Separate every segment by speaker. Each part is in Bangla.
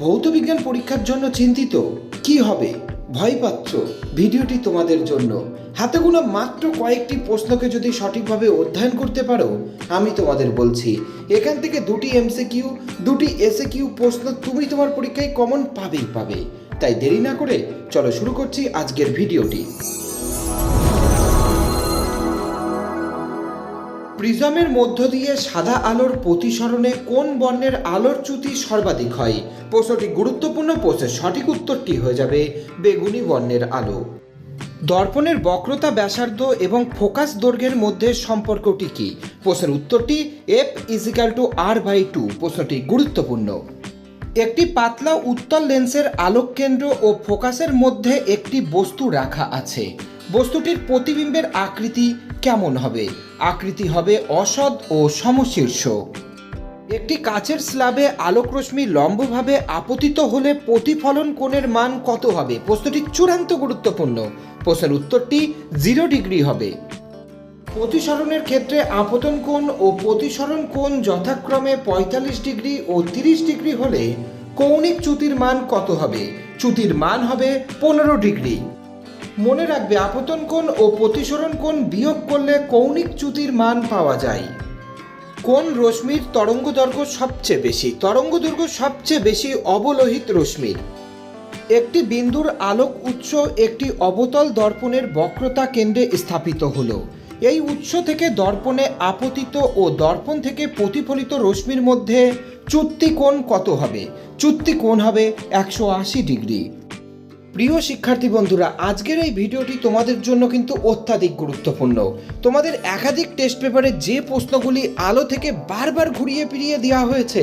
Speaker 1: ভৌতবিজ্ঞান পরীক্ষার জন্য চিন্তিত? কি হবে? ভয় পাচ্ছ ভিডিওটি তোমাদের জন্য। হাতে গোনা মাত্র কয়েকটি প্রশ্নকে যদি সঠিকভাবে অধ্যয়ন করতে পারো, আমি তোমাদের বলছি, এখান থেকে দুটি এমসে কিউ দুটি এসএ কিউ প্রশ্ন তুমি তোমার পরীক্ষায় কমন পাবেই পাবে। তাই দেরি না করে চলো শুরু করছি আজকের ভিডিওটি। প্রিজমের মধ্য দিয়ে সাদা আলোর প্রতিসরণে কোন বর্ণের আলোর চ্যুতি সর্বাধিক হয়? প্রশ্নটি গুরুত্বপূর্ণ প্রশ্নের সঠিক উত্তরটি হয়ে যাবে? বেগুনি বর্ণের আলো। দর্পণের বক্রতা ব্যাসার্ধ এবং ফোকাস দৈর্ঘ্যের মধ্যে সম্পর্কটি কি? প্রশ্নের উত্তরটি F equal to R by two প্রশ্নটি গুরুত্বপূর্ণ। একটি পাতলা উত্তল লেন্সের আলোক কেন্দ্র ও ফোকাসের মধ্যে একটি বস্তু রাখা আছে। বস্তুটির প্রতিবিম্বের আকৃতি কেমন হবে? আকৃতি হবে অসৎ ও সমশীর্ষ একটি কাচের স্ল্যাবে আলোকরশ্মি লম্বভাবে আপতিত হলে প্রতিফলন কোণের মান কত হবে? প্রশ্নটি চূড়ান্ত গুরুত্বপূর্ণ। প্রশ্নের উত্তরটি জিরো ডিগ্রি হবে। প্রতিসরণের ক্ষেত্রে আপতন কোণ ও প্রতিসরণ কোণ যথাক্রমে পঁয়তাল্লিশ ডিগ্রি ও তিরিশ ডিগ্রি হলে কৌণিক চ্যুতির মান কত হবে? চ্যুতির মান হবে পনেরো ডিগ্রি। মনে রাখবে আপতন কোণ ও প্রতিসরণ কোণ বিয়োগ করলে কৌণিক চ্যুতির মান পাওয়া যায়। কোন রশ্মির তরঙ্গ দৈর্ঘ্য সবচেয়ে বেশি। তরঙ্গ দৈর্ঘ্য সবচেয়ে বেশি অবলোহিত রশ্মির। একটি বিন্দুর আলোক উৎস একটি অবতল দর্পণের বক্রতা কেন্দ্রে স্থাপিত হলো। এই উৎস থেকে দর্পণে আপতিত ও দর্পণ থেকে প্রতিফলিত রশ্মির মধ্যে চুত্তি কোণ কত হবে? চুত্তি কোণ হবে একশো আশি ডিগ্রি। প্রিয় শিক্ষার্থী বন্ধুরা, আজকের এই ভিডিওটি তোমাদের জন্য কিন্তু অত্যাধিক গুরুত্বপূর্ণ। তোমাদের একাধিক টেস্ট পেপারে যে প্রশ্নগুলি আলো থেকে বারবার ঘুরিয়ে ফিরিয়ে দেওয়া হয়েছে,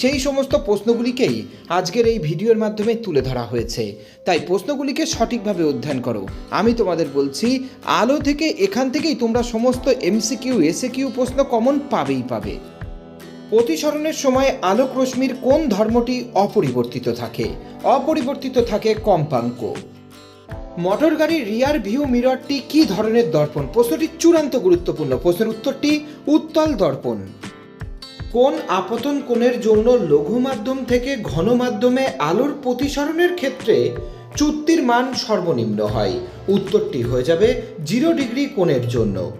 Speaker 1: সেই সমস্ত প্রশ্নগুলিকেই আজকের এই ভিডিওর মাধ্যমে তুলে ধরা হয়েছে। তাই প্রশ্নগুলিকে সঠিকভাবে অধ্যয়ন করো। আমি তোমাদের বলছি, আলো থেকে এখান থেকেই তোমরা সমস্ত এমসিকিউ এসএ কিউ প্রশ্ন কমন পাবেই পাবে। প্রতিসরণের সময় আলোক রশ্মির কোন ধর্মটি অপরিবর্তিত থাকে? অপরিবর্তিত থাকে কম্পাঙ্ক। মোটর গাড়ির রিয়ার ভিউ মিররটি কি ধরনের দর্পণ? প্রশ্নটি চূড়ান্ত গুরুত্বপূর্ণ। প্রশ্নের উত্তরটি উত্তল দর্পণ। কোন আপতন কোণের জন্য লঘু মাধ্যম থেকে ঘন মাধ্যমে আলোর প্রতিসরণের ক্ষেত্রে চুক্তির মান সর্বনিম্ন হয়? উত্তরটি হয়ে যাবে জিরো ডিগ্রি কোণের জন্য।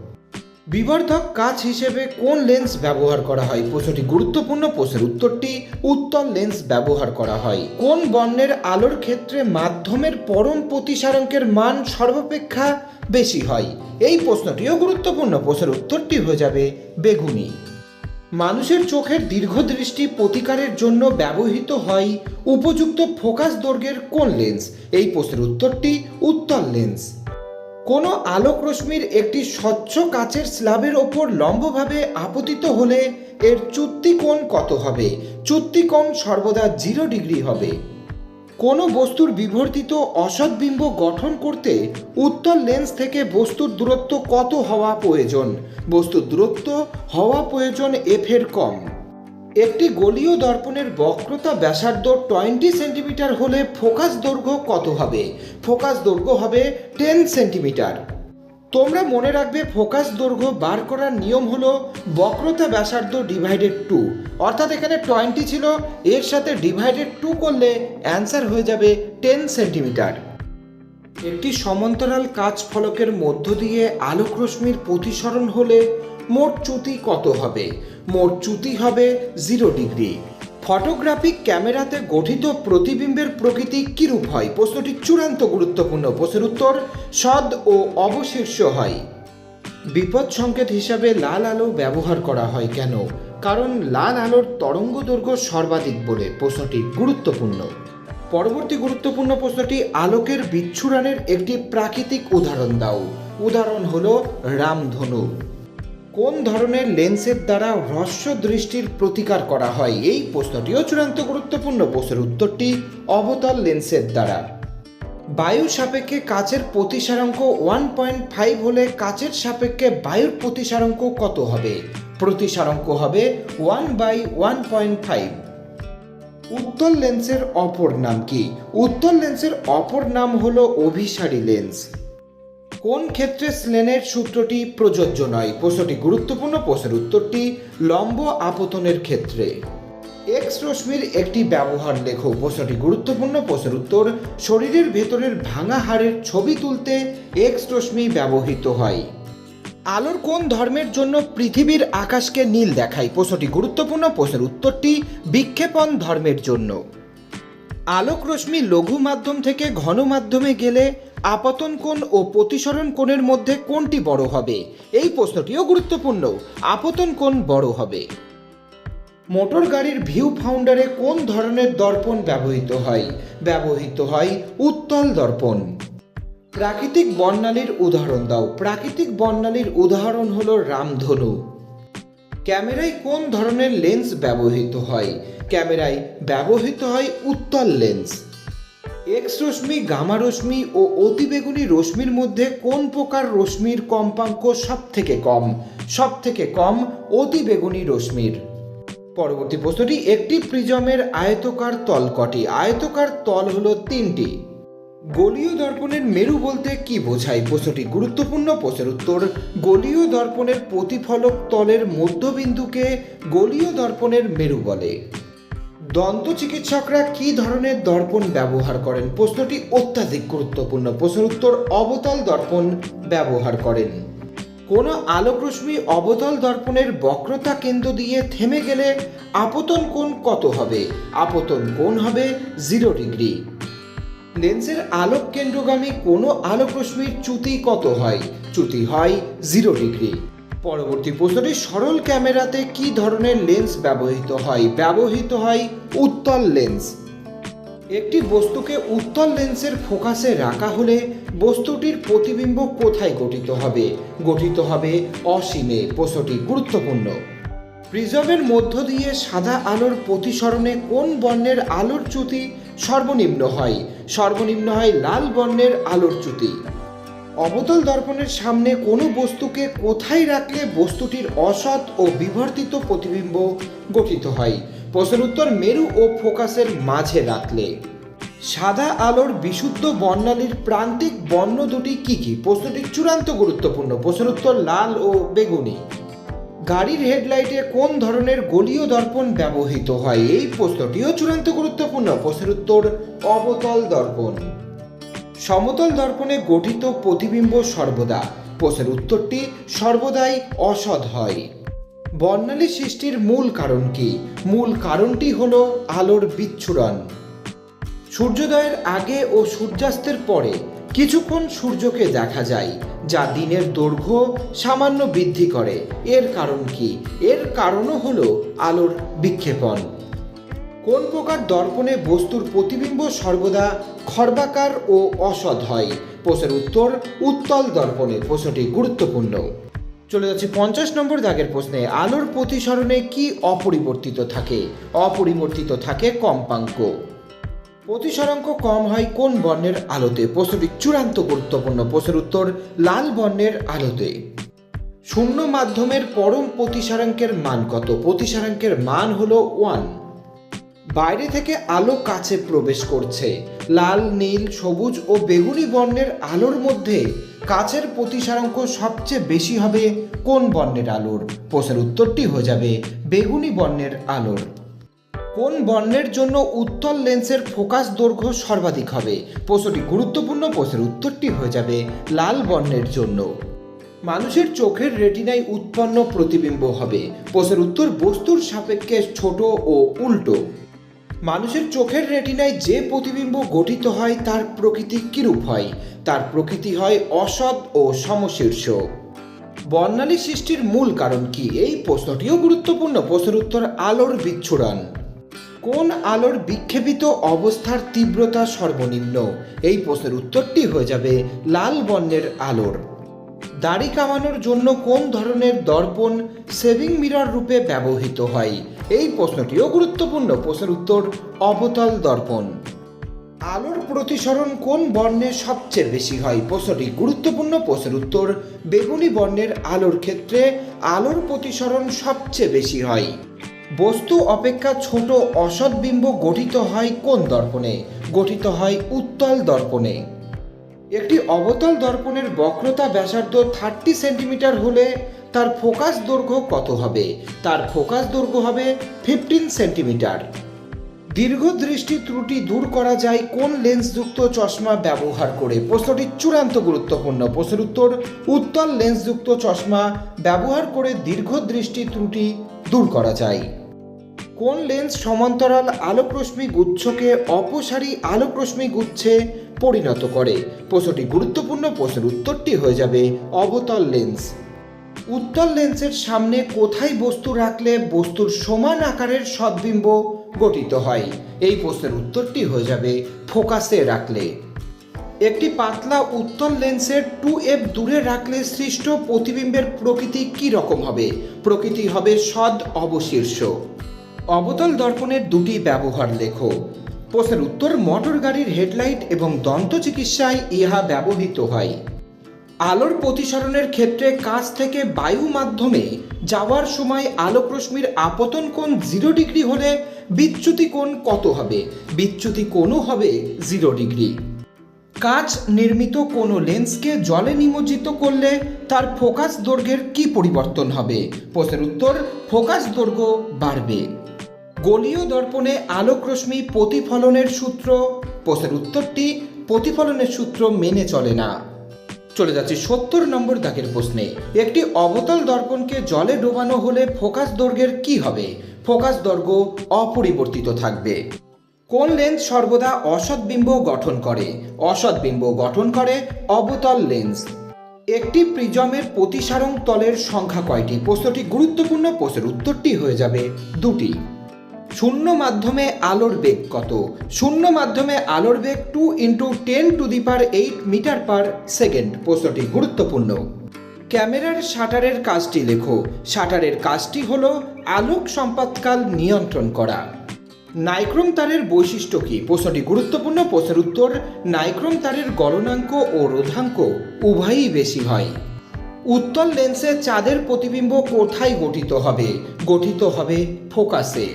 Speaker 1: বিবর্ধক কাজ হিসেবে কোন লেন্স ব্যবহার করা হয়? প্রশ্নটি গুরুত্বপূর্ণ। প্রশ্নের উত্তরটি উত্তল লেন্স ব্যবহার করা হয়। কোন বর্ণের আলোর ক্ষেত্রে মাধ্যমের পরম প্রতিসারঙ্কের মান সর্বাপেক্ষা বেশি হয়? এই প্রশ্নটিও গুরুত্বপূর্ণ। প্রশ্নের উত্তরটি হয়ে যাবে বেগুনি। মানুষের চোখের দীর্ঘদৃষ্টি প্রতিকারের জন্য ব্যবহৃত হয় উপযুক্ত ফোকাস দৈর্ঘ্যের কোন লেন্স? এই প্রশ্নের উত্তরটি উত্তল লেন্স। কোনো আলোক রশ্মির একটি স্বচ্ছ কাচের স্ল্যাবের ওপর লম্বভাবে আপতিত হলে এর কোণ কত হবে? কোণ সর্বদা জিরো ডিগ্রি হবে। কোনো বস্তুর বিবর্তিত অসৎবিম্ব গঠন করতে উত্তল লেন্স থেকে বস্তুর দূরত্ব কত হওয়া প্রয়োজন? বস্তুর দূরত্ব হওয়া প্রয়োজন এফের কম। একটি গলীয় দর্পণের বক্রতা ব্যাসার্ধ টোয়েন্টি সেন্টিমিটার হলে ফোকাস দৈর্ঘ্য কত হবে? ফোকাস দৈর্ঘ্য হবে টেন সেন্টিমিটার। তোমরা মনে রাখবে ফোকাস দৈর্ঘ্য বার করার নিয়ম হলো বক্রতা ব্যাসার্ধ ডিভাইডেড টু। অর্থাৎ এখানে টোয়েন্টি ছিল, এর সাথে ডিভাইডেড টু করলে অ্যান্সার হয়ে যাবে টেন সেন্টিমিটার। একটি সমান্তরাল কাচ ফলকের মধ্য দিয়ে আলোক রশ্মির প্রতিসরণ হলে মোট চ্যুতি কত হবে? মোট চ্যুতি হবে জিরো ডিগ্রি ফটোগ্রাফিক ক্যামেরাতে গঠিত প্রতিবিম্বের প্রকৃতি কিরূপ হয়? প্রশ্নটি চূড়ান্ত গুরুত্বপূর্ণ প্রশ্নের উত্তর সদ ও অবশীর্ষ হয়। বিপদ সংকেত হিসাবে লাল আলো ব্যবহার করা হয় কেন? কারণ লাল আলোর তরঙ্গ দৈর্ঘ্য সর্বাধিক বলে প্রশ্নটি গুরুত্বপূর্ণ। পরবর্তী গুরুত্বপূর্ণ প্রশ্নটি আলোকের বিচ্ছুরণের একটি প্রাকৃতিক উদাহরণ দাও। উদাহরণ হলো রামধনু। কোন ধরনের লেন্সের দ্বারা হ্রস্ব দৃষ্টির প্রতিকার করা হয়? এই প্রশ্নটিও চূড়ান্ত গুরুত্বপূর্ণ প্রশ্নের উত্তরটি অবতল লেন্সের দ্বারা। বায়ুর সাপেক্ষে কাচের প্রতিসারাঙ্ক ওয়ান পয়েন্ট ফাইভ হলে কাচের সাপেক্ষে বায়ুর প্রতিসারাঙ্ক কত হবে? প্রতিসারাঙ্ক হবে one by one point five উত্তল লেন্সের অপর নাম কি? উত্তল লেন্সের অপর নাম হলো অভিসারী লেন্স। কোন ক্ষেত্রে স্লেনের সূত্রটি প্রযোজ্য নয়? প্রশ্নটি গুরুত্বপূর্ণ। প্রশ্নের উত্তরটি লম্ব আপতনের ক্ষেত্রে। এক্স রশ্মির একটি ব্যবহার লেখো। প্রশ্নটি গুরুত্বপূর্ণ। প্রশ্নের উত্তর, শরীরের ভেতরের ভাঙা হাড়ের ছবি তুলতে এক্স রশ্মি ব্যবহৃত হয়। আলোর কোন ধর্মের জন্য পৃথিবীর আকাশকে নীল দেখায়? প্রশ্নটি গুরুত্বপূর্ণ। প্রশ্নের উত্তরটি বিক্ষেপণ ধর্মের জন্য। আলোক রশ্মি লঘু মাধ্যম থেকে ঘন মাধ্যমে গেলে আপতন কোণ ও প্রতিসরণ কোণের মধ্যে কোনটি বড় হবে। এই প্রশ্নটিও গুরুত্বপূর্ণ। আপতন কোণ বড় হবে। মোটর গাড়ির ভিউ ফাউন্ডারে কোন ধরনের দর্পণ ব্যবহৃত হয়? ব্যবহৃত হয় উত্তল দর্পণ। প্রাকৃতিক বর্ণালীর উদাহরণ দাও। প্রাকৃতিক বর্ণালীর উদাহরণ হলো রামধনু। ক্যামেরায় কোন ধরনের লেন্স ব্যবহৃত হয়? ক্যামেরায় ব্যবহৃত হয় উত্তল লেন্স। এক্স রশ্মি, গামা রশ্মি ও অতিবেগুনি রশ্মির মধ্যে কোন প্রকার রশ্মির কম্পাঙ্ক সব থেকে কম? সব থেকে কম অতিবেগুনি রশ্মির। পরবর্তী প্রশ্নটি, একটি প্রিজমের আয়তকার তল কটি? আয়তকার তল হলো তিনটি। গলীয় দর্পণের মেরু বলতে কি বোঝায়? প্রশ্নটি গুরুত্বপূর্ণ প্রশ্নের উত্তর, গলীয় দর্পণের প্রতিফলক তলের মধ্যবিন্দুকে গলীয় দর্পণের মেরু বলে। দন্ত চিকিৎসকরা কি ধরনের দর্পণ ব্যবহার করেন? প্রশ্নটি অত্যাধিক গুরুত্বপূর্ণ। প্রশ্নের উত্তর, অবতল দর্পণ ব্যবহার করেন। কোনো আলোক রশ্মি অবতল দর্পণের বক্রতা কেন্দ্র দিয়ে থেমে গেলে আপতন কোণ কত হবে? আপতন কোণ হবে জিরো ডিগ্রি। লেন্সের আলোক কেন্দ্রগামী কোনো আলোক রশ্মির চ্যুতি কত হয়? চ্যুতি হয় জিরো ডিগ্রি। পরবর্তী প্রশ্নটি, সরল ক্যামেরাতে কি ধরনের লেন্স ব্যবহৃত হয়? ব্যবহৃত হয় উত্তল লেন্স। একটি বস্তুকে উত্তল লেন্সের ফোকাসে রাখা হলে বস্তুটির প্রতিবিম্ব কোথায় গঠিত হবে? গঠিত হবে অসীমে। প্রশ্নটি গুরুত্বপূর্ণ। প্রিজমের মধ্য দিয়ে সাদা আলোর প্রতিসরণে কোন বর্ণের আলোর চ্যুতি সর্বনিম্ন হয়? সর্বনিম্ন হয় লাল বর্ণের আলোর চ্যুতি অবতল দর্পণের সামনে কোনো বস্তুকে কোথায় রাখলে বস্তুটির অসৎ ও বিবর্তিত প্রতিবিম্ব গঠিত হয়? প্রশ্নের উত্তর মেরু ও ফোকাসের মাঝে রাখলে। সাদা আলোর বিশুদ্ধ বর্ণালীর প্রান্তিক বর্ণ দুটি কি কি? প্রশ্নটি চূড়ান্ত গুরুত্বপূর্ণ। প্রশ্নের উত্তর লাল ও বেগুনি। গাড়ির হেডলাইটে কোন ধরনের গলীয় দর্পণ ব্যবহৃত হয়? এই প্রশ্নটিও চূড়ান্ত গুরুত্বপূর্ণ। প্রশ্নের উত্তর, অবতল দর্পণ। সমতল দর্পণে গঠিত প্রতিবিম্ব সর্বদা। প্রশ্নের উত্তরটি, সর্বদাই অসৎ হয়। বর্ণালী সৃষ্টির মূল কারণ কি? মূল কারণটি হল আলোর বিচ্ছুরণ। সূর্যোদয়ের আগে ও সূর্যাস্তের পরে কিছুক্ষণ সূর্যকে দেখা যায়। যা দিনের দৈর্ঘ্য সামান্য বৃদ্ধি করে। এর কারণ কি? এর কারণও হলো আলোর বিক্ষেপণ। কোন প্রকার দর্পণে বস্তুর প্রতিবিম্ব সর্বদা খর্বাকার ও অসৎ হয়? প্রশ্নের উত্তর, উত্তল দর্পণে প্রশ্নটি গুরুত্বপূর্ণ। চলে যাচ্ছি পঞ্চাশ নম্বর দাগের প্রশ্নে, আলোর প্রতিসরণে কি অপরিবর্তিত থাকে? অপরিবর্তিত থাকে কম্পাঙ্ক। প্রতিসরাঙ্ক কম হয় কোন বর্ণের আলোতে? প্রশ্নটি চূড়ান্ত গুরুত্বপূর্ণ। প্রশ্নের উত্তর, লাল বর্ণের আলোতে। শূন্য মাধ্যমের পরম প্রতিসারাঙ্কের মান কত? প্রতিসারাঙ্কের মান হলো ওয়ান। বাইরে থেকে আলো কাছে প্রবেশ করছে। লাল, নীল, সবুজ ও বেগুনি বর্ণের আলোর মধ্যে কাছের প্রতিসারাঙ্ক সবচেয়ে বেশি হবে কোন বর্ণের আলোর? প্রশ্নের উত্তরটি হয়ে যাবে বেগুনি বর্ণের আলোর। কোন বর্ণের জন্য উত্তল লেন্সের ফোকাস দৈর্ঘ্য সর্বাধিক হবে? প্রশ্নটি গুরুত্বপূর্ণ, প্রশ্নের উত্তরটি হয়ে যাবে লাল বর্ণের জন্য। মানুষের চোখের রেটিনায় উৎপন্ন প্রতিবিম্ব হবে। প্রশ্নের উত্তর বস্তুর সাপেক্ষে ছোট ও উল্টো। মানুষের চোখের রেটিনায় যে প্রতিবিম্ব গঠিত হয়, তার প্রকৃতি কিরূপ হয়? তার প্রকৃতি হয় অসৎ ও সমশীর্ষ। বর্ণালী সৃষ্টির মূল কারণ কি? এই প্রশ্নটিও গুরুত্বপূর্ণ। প্রশ্নের উত্তর আলোর বিচ্ছুরণ। কোন আলোর বিক্ষেপিত অবস্থার তীব্রতা সর্বনিম্ন? এই প্রশ্নের উত্তরটি হয়ে যাবে লাল বর্ণের আলোর। দাড়ি কামানোর জন্য কোন ধরনের দর্পণ সেভিং মিরর রূপে ব্যবহৃত হয়? এই প্রশ্নটিও গুরুত্বপূর্ণ। প্রশ্নের উত্তর, অবতল দর্পণ। আলোর প্রতিসরণ কোন বর্ণে সবচেয়ে বেশি হয়? প্রশ্নটি গুরুত্বপূর্ণ। প্রশ্নের উত্তর, বেগুনি বর্ণের আলোর ক্ষেত্রে আলোর প্রতিসরণ সবচেয়ে বেশি হয়। বস্তু অপেক্ষা ছোট অসৎ বিম্ব গঠিত হয় কোন দর্পণে? গঠিত হয় উত্তল দর্পণে। একটি অবতল দর্পণের বক্রতা ব্যাসার্ধ থার্টি সেন্টিমিটার হলে তার ফোকাস দৈর্ঘ্য কত হবে? তার ফোকাস দৈর্ঘ্য হবে ফিফটিন সেন্টিমিটার। দীর্ঘ দৃষ্টি ত্রুটি দূর করা যায় কোন লেন্সযুক্ত চশমা ব্যবহার করে? প্রশ্নটি চূড়ান্ত গুরুত্বপূর্ণ। প্রশ্নের উত্তর, উত্তল লেন্সযুক্ত চশমা ব্যবহার করে দীর্ঘ দৃষ্টি ত্রুটি দূর করা যায়। কোন লেন্স সমান্তরাল আলোকরশ্মি গুচ্ছকে অপসারী আলোকরশ্মি গুচ্ছে পরিণত করে? প্রশ্নটি গুরুত্বপূর্ণ, প্রশ্নের উত্তরটি হয়ে যাবে অবতল লেন্স। উত্তল লেন্সের সামনে কোথায় বস্তু রাখলে বস্তুর সমান আকারের সদ্বিম্ব গঠিত হয়? এই প্রশ্নের উত্তরটি হয়ে যাবে ফোকাসে রাখলে। একটি পাতলা উত্তল লেন্সের টু এফ দূরে রাখলে সৃষ্ট প্রতিবিম্বের প্রকৃতি কি রকম হবে? প্রকৃতি হবে সদ অবশীর্ষ। অবতল দর্পণের দুটি ব্যবহার লেখো। প্রশ্নের উত্তর, মোটর গাড়ির হেডলাইট এবং দন্ত চিকিৎসায় ইহা ব্যবহৃত হয়। আলোর প্রতিসরণের ক্ষেত্রে কাছ থেকে বায়ু মাধ্যমে যাওয়ার সময় আলোক রশ্মির আপতন কোণ জিরো ডিগ্রি হলে বিচ্যুতি কোণ কত হবে? বিচ্যুতি কোণও হবে জিরো ডিগ্রি। কাঁচ নির্মিত কোনো লেন্সকে জলে নিমজ্জিত করলে তার ফোকাস দৈর্ঘ্যের কি পরিবর্তন হবে? প্রশ্নের উত্তর, ফোকাস দৈর্ঘ্য বাড়বে। গলীয় দর্পণে আলোক রশ্মি প্রতিফলনের সূত্র, প্রশ্নের উত্তরটি প্রতিফলনের সূত্র মেনে চলে না। চলে যাচ্ছি সত্তর নম্বর দাগের প্রশ্নে। একটি অবতল দর্পণকে জলে ডোবানো হলে ফোকাস দৈর্ঘ্যের কি হবে? ফোকাস দৈর্ঘ্য অপরিবর্তিত থাকবে। কোন লেন্স সর্বদা অসৎ বিম্ব গঠন করে? অসৎ বিম্ব গঠন করে অবতল লেন্স। একটি প্রিজমের প্রতিসারং তলের সংখ্যা কয়টি? প্রশ্নটি গুরুত্বপূর্ণ, প্রশ্নের উত্তরটি হয়ে যাবে দুটি। শূন্য মাধ্যমে আলোর বেগ কত? শূন্য মাধ্যমে আলোর বেগ two into ten to the per eight metre per second প্রশ্নটি গুরুত্বপূর্ণ। ক্যামেরার শাটারের কাজটি লেখো। শাটারের কাজটি হল আলোক সম্পাদকাল নিয়ন্ত্রণ করা। নাইক্রোম তারের বৈশিষ্ট্য কী? প্রশ্নটি গুরুত্বপূর্ণ। প্রশ্নের উত্তর, নাইক্রোম তারের গলনাঙ্ক ও রোধাঙ্ক উভয়ই বেশি হয়। উত্তল লেন্সে চাঁদের প্রতিবিম্ব কোথায় গঠিত হবে? গঠিত হবে ফোকাসে।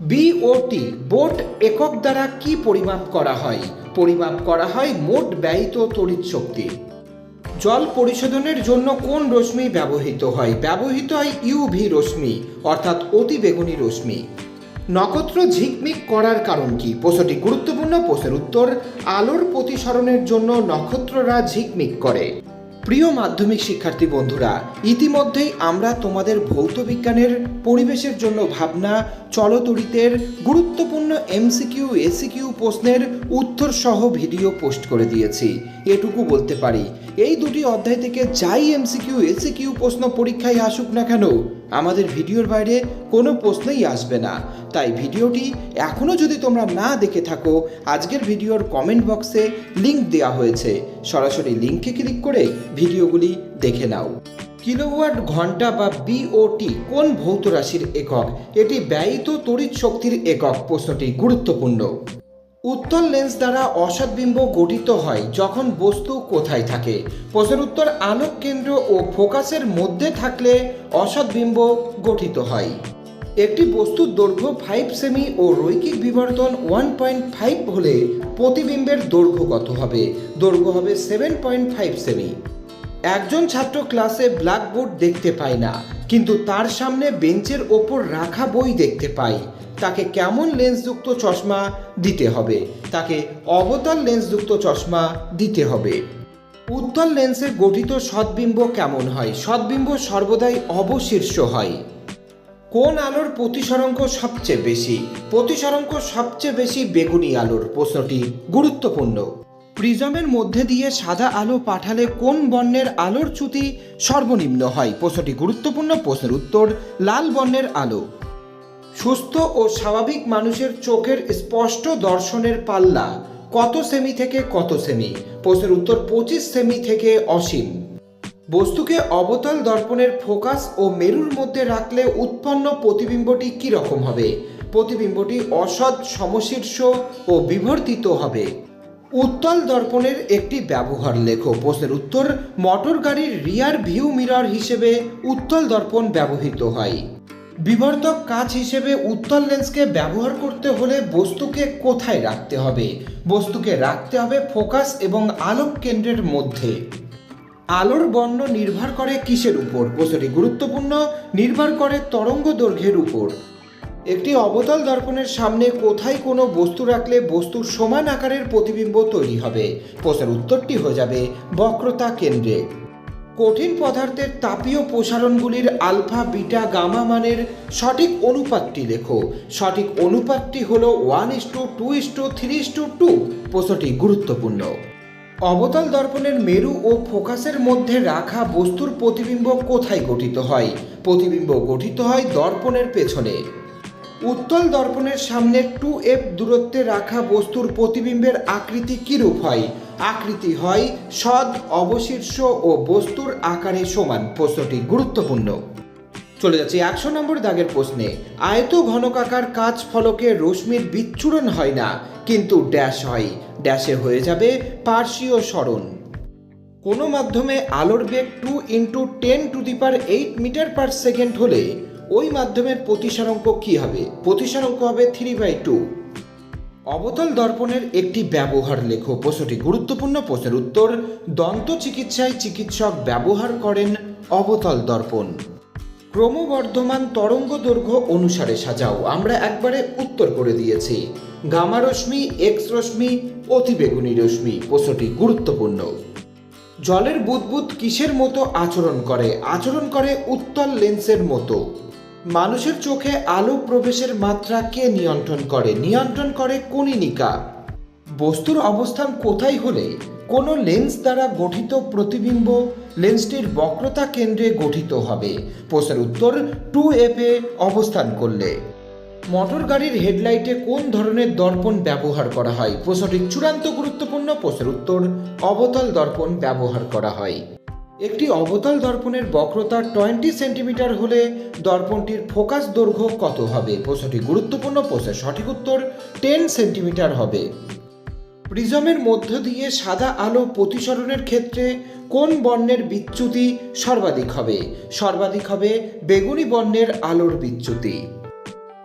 Speaker 1: বিওটি বোট একক দ্বারা কি পরিমাপ করা হয়? পরিমাপ করা হয় মোট ব্যয়িত তড়িৎ শক্তি। জল পরিশোধনের জন্য কোন রশ্মি ব্যবহৃত হয়? ব্যবহৃত হয় ইউভি রশ্মি, অর্থাৎ অতি বেগুনি রশ্মি। নক্ষত্র ঝিকমিক করার কারণ কি? প্রশ্নটি গুরুত্বপূর্ণ, প্রশ্নের উত্তর আলোর প্রতিসরণের জন্য নক্ষত্ররা ঝিকমিক করে। প্রিয় মাধ্যমিক শিক্ষার্থী বন্ধুরা, ইতিমধ্যেই আমরা তোমাদের ভৌত বিজ্ঞানের পরিবেশের জন্য ভাবনা, চলতরিতের গুরুত্বপূর্ণ এমসিকিউ এসিকিউ প্রশ্নের উত্তর সহ ভিডিও পোস্ট করে দিয়েছি। এটুকু বলতে পারি এই দুটি অধ্যায় থেকে যাই এমসিকিউ এসিকিউ প্রশ্ন পরীক্ষায় আসুক না কেন, আমাদের ভিডিওর বাইরে কোনো প্রশ্নই আসবে না। তাই ভিডিওটি এখনও যদি তোমরা না দেখে থাকো, আজকের ভিডিওর কমেন্ট বক্সে লিংক দেওয়া হয়েছে। সরাসরি লিংকে ক্লিক করে ভিডিওগুলি দেখে নাও। কিলোওয়াট ঘণ্টা বা বিওটি কোন ভৌত রাশির একক? এটি ব্যয়িত তড়িৎ শক্তির একক, প্রশ্নটি গুরুত্বপূর্ণ। উত্তল লেন্স দ্বারা অসৎবিম্ব গঠিত হয় যখন বস্তু কোথায় থাকে। প্রশ্নের উত্তর আলোক কেন্দ্র ও ফোকাসের মধ্যে থাকলে অসৎবিম্ব গঠিত হয়। একটি বস্তুর দৈর্ঘ্য ফাইভ সেমি ও রৈখিক বিবর্তন ওয়ান পয়েন্ট ফাইভ হলে প্রতিবিম্বের দৈর্ঘ্য কত হবে? দৈর্ঘ্য হবে সেভেন পয়েন্ট ফাইভ সেমি একজন ছাত্র ক্লাসে ব্ল্যাকবোর্ড দেখতে পায় না, কিন্তু তার সামনে বেঞ্চের ওপর রাখা বই দেখতে পায়। তাকে কেমন লেন্সযুক্ত চশমা দিতে হবে? তাকে অবতল লেন্সযুক্ত চশমা দিতে হবে। উত্তল লেন্সে গঠিত সদ্বিম্ব কেমন হয়? সদ্বিম্ব সর্বদাই অবশীর্ষ হয়। কোন আলোর প্রতিসরঙ্ক সবচেয়ে বেশি? প্রতিসরঙ্ক সবচেয়ে বেশি বেগুনি আলোর, প্রশ্নটি গুরুত্বপূর্ণ। প্রিজমের মধ্যে দিয়ে সাদা আলো পাঠালে কোন বর্ণের আলোর চ্যুতি সর্বনিম্ন হয়? প্রশ্নটি গুরুত্বপূর্ণ, প্রশ্নের উত্তর লাল বর্ণের আলো। সুস্থ ও স্বাভাবিক মানুষের চোখের স্পষ্ট দর্শনের পাল্লা। কত সেমি থেকে কত সেমি? প্রশ্নের উত্তর পঁচিশ সেমি থেকে অসীম। বস্তুকে অবতল দর্পণের ফোকাস ও মেরুর মধ্যে রাখলে উৎপন্ন প্রতিবিম্বটি কী রকম হবে? প্রতিবিম্বটি অসৎ, সমশীর্ষ ও বিবর্তিত হবে। উত্তল দর্পণের একটি ব্যবহার লেখো। প্রশ্নের উত্তর, মোটর গাড়ির রিয়ার ভিউ মিরর হিসেবে উত্তল দর্পণ ব্যবহৃত হয়। বিবর্তক কাজ হিসেবে উত্তল লেন্সকে ব্যবহার করতে হলে বস্তুকে কোথায় রাখতে হবে? বস্তুকে রাখতে হবে ফোকাস এবং আলোক কেন্দ্রের মধ্যে। আলোর বর্ণ নির্ভর করে কিসের উপর? প্রশ্নটি গুরুত্বপূর্ণ, নির্ভর করে তরঙ্গ দৈর্ঘ্যের উপর। একটি অবতল দর্পণের সামনে কোথায় কোনো বস্তু রাখলে বস্তুর সমান আকারের প্রতিবিম্ব তৈরি হবে? প্রশ্নের উত্তরটি হয়ে যাবে বক্রতা কেন্দ্রে। কঠিন পদার্থের তাপীয় প্রসারণগুলির আলফা, বিটা, গামা মানের সঠিক অনুপাতটি লেখো। সঠিক অনুপাতটি হল one is to two is to three is to two. প্রশ্নটি গুরুত্বপূর্ণ। অবতল দর্পণের মেরু ও ফোকাসের মধ্যে রাখা বস্তুর প্রতিবিম্ব কোথায় গঠিত হয়? প্রতিবিম্ব গঠিত হয় দর্পণের পেছনে। উত্তল দর্পণের সামনে টু এফ দূরত্বে রাখা বস্তুর প্রতিবিম্বের আকৃতি কিরূপ হয়? আকৃতি হয় সদ, অবশীর্ষ ও বস্তুর আকারে সমান। প্রশ্নটি গুরুত্বপূর্ণ। চলে যাচ্ছে একশো নম্বর দাগের প্রশ্নে। আয়ত ঘনকাকার কাচ ফলকে রশ্মির বিচ্ছুরণ হয় না, কিন্তু ড্যাশ হয়। ড্যাশে হয়ে যাবে পার্শ্বীয় সরণ কোনো মাধ্যমে আলোর বেগ two into ten to the power eight metre per second হলে ওই মাধ্যমের প্রতিসারঙ্ক কি হবে? প্রতিসারঙ্ক হবে থ্রি বাই টু। অবতল দর্পণের একটি ব্যবহার লেখো। প্রশ্নটি গুরুত্বপূর্ণ প্রশ্নের উত্তর, দন্ত চিকিৎসায় চিকিৎসক ব্যবহার করেন অবতল দর্পণ। ক্রমবর্ধমান তরঙ্গ দৈর্ঘ্য অনুসারে সাজাও। আমরা একবারে উত্তর করে দিয়েছি। গামা রশ্মি, এক্স রশ্মি, অতিবেগুনি রশ্মি। প্রশ্নটি গুরুত্বপূর্ণ। জলের বুদবুদ কিসের মতো আচরণ করে? আচরণ করে উত্তল লেন্সের মতো। মানুষের চোখে আলো প্রবেশের মাত্রা কে নিয়ন্ত্রণ করে? নিয়ন্ত্রণ করে কনিনিকা বস্তুর অবস্থান কোথায় হলে কোনো লেন্স দ্বারা গঠিত প্রতিবিম্ব লেন্সটির বক্রতা কেন্দ্রে গঠিত হবে? প্রশ্নের উত্তর টু এফে অবস্থান করলে। মোটর গাড়ির হেডলাইটে কোন ধরনের দর্পণ ব্যবহার করা হয়? প্রশ্নটি চূড়ান্ত গুরুত্বপূর্ণ প্রশ্নের উত্তর অবতল দর্পণ ব্যবহার করা হয়। একটি অবতল দর্পণের বক্রতা টোয়েন্টি সেন্টিমিটার হলে দর্পণটির ফোকাস দৈর্ঘ্য কত হবে? প্রশ্নটি গুরুত্বপূর্ণ, প্রশ্নের সঠিক উত্তর টেন সেন্টিমিটার হবে। প্রিজমের মধ্য দিয়ে সাদা আলো প্রতিসরণের ক্ষেত্রে কোন বর্ণের বিচ্যুতি সর্বাধিক হবে? সর্বাধিক হবে বেগুনি বর্ণের আলোর বিচ্যুতি।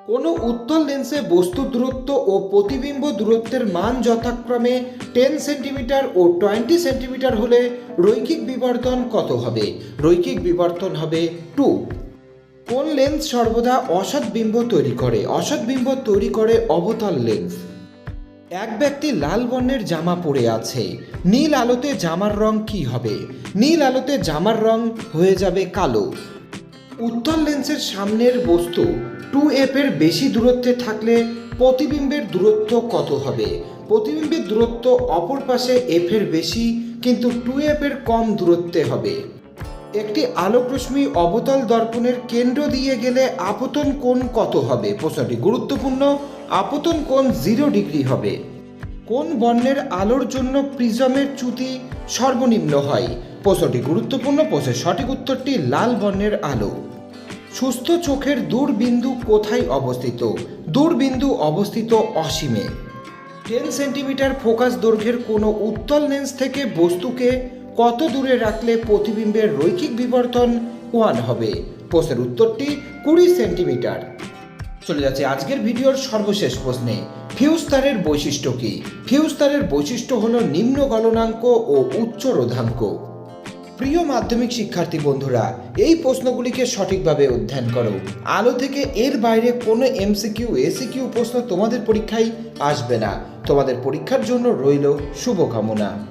Speaker 1: কোনো উত্তল লেন্সে বস্তু দূরত্ব ও প্রতিবিম্ব দূরত্বের মান যথাক্রমে টেন সেন্টিমিটার ও টোয়েন্টি সেন্টিমিটার হলে রৈখিক বিবর্তন কত হবে? রৈখিক বিবর্তন হবে টু কোন লেন্স সর্বদা অসৎ বিম্ব তৈরি করে? অসৎ বিম্ব তৈরি করে অবতল লেন্স এক ব্যক্তি লাল বর্ণের জামা পরে আছে। নীল আলোতে জামার রং কি হবে? নীল আলোতে জামার রং হয়ে যাবে কালো। উত্তল লেন্সের সামনের বস্তু টু এফ এর বেশি দূরত্বে থাকলে প্রতিবিম্বের দূরত্ব কত হবে? প্রতিবিম্বের দূরত্ব অপর পাশে এফ এর বেশি, কিন্তু টু এফ এর কম দূরত্বে হবে। একটি আলোক রশ্মি অবতল দর্পণের কেন্দ্র দিয়ে গেলে আপতন কোণ কত হবে? প্রশ্নটি গুরুত্বপূর্ণ। আপতন কোণ জিরো ডিগ্রি হবে। কোন বর্ণের আলোর জন্য প্রিজমের চ্যুতি সর্বনিম্ন হয়। প্রশ্নটি গুরুত্বপূর্ণ, প্রশ্নের সঠিক উত্তরটি লাল বর্ণের আলো। সুস্থ চোখের দূরবিন্দু কোথায় অবস্থিত? দূরবিন্দু অবস্থিত অসীমে। টেন সেন্টিমিটার ফোকাস দৈর্ঘ্যের কোনো উত্তল লেন্স থেকে বস্তুকে কত দূরে রাখলে প্রতিবিম্বের রৈখিক বিবর্তন ওয়ান হবে? প্রশ্নের উত্তরটি কুড়ি সেন্টিমিটার। চলে যাচ্ছে আজকের ভিডিওর সর্বশেষ প্রশ্নে। ফিউজ তারের বৈশিষ্ট্য কি? ফিউজ তারের বৈশিষ্ট্য হল নিম্ন গলনাঙ্ক ও উচ্চ রোধাঙ্ক। প্রিয় মাধ্যমিক শিক্ষার্থী বন্ধুরা, এই প্রশ্নগুলিকে সঠিকভাবে অধ্যয়ন করো। আলো থেকে এর বাইরে কোনো এমসিকিউ, এসিকিউ প্রশ্ন তোমাদের পরীক্ষায় আসবে না। তোমাদের পরীক্ষার জন্য রইল শুভকামনা।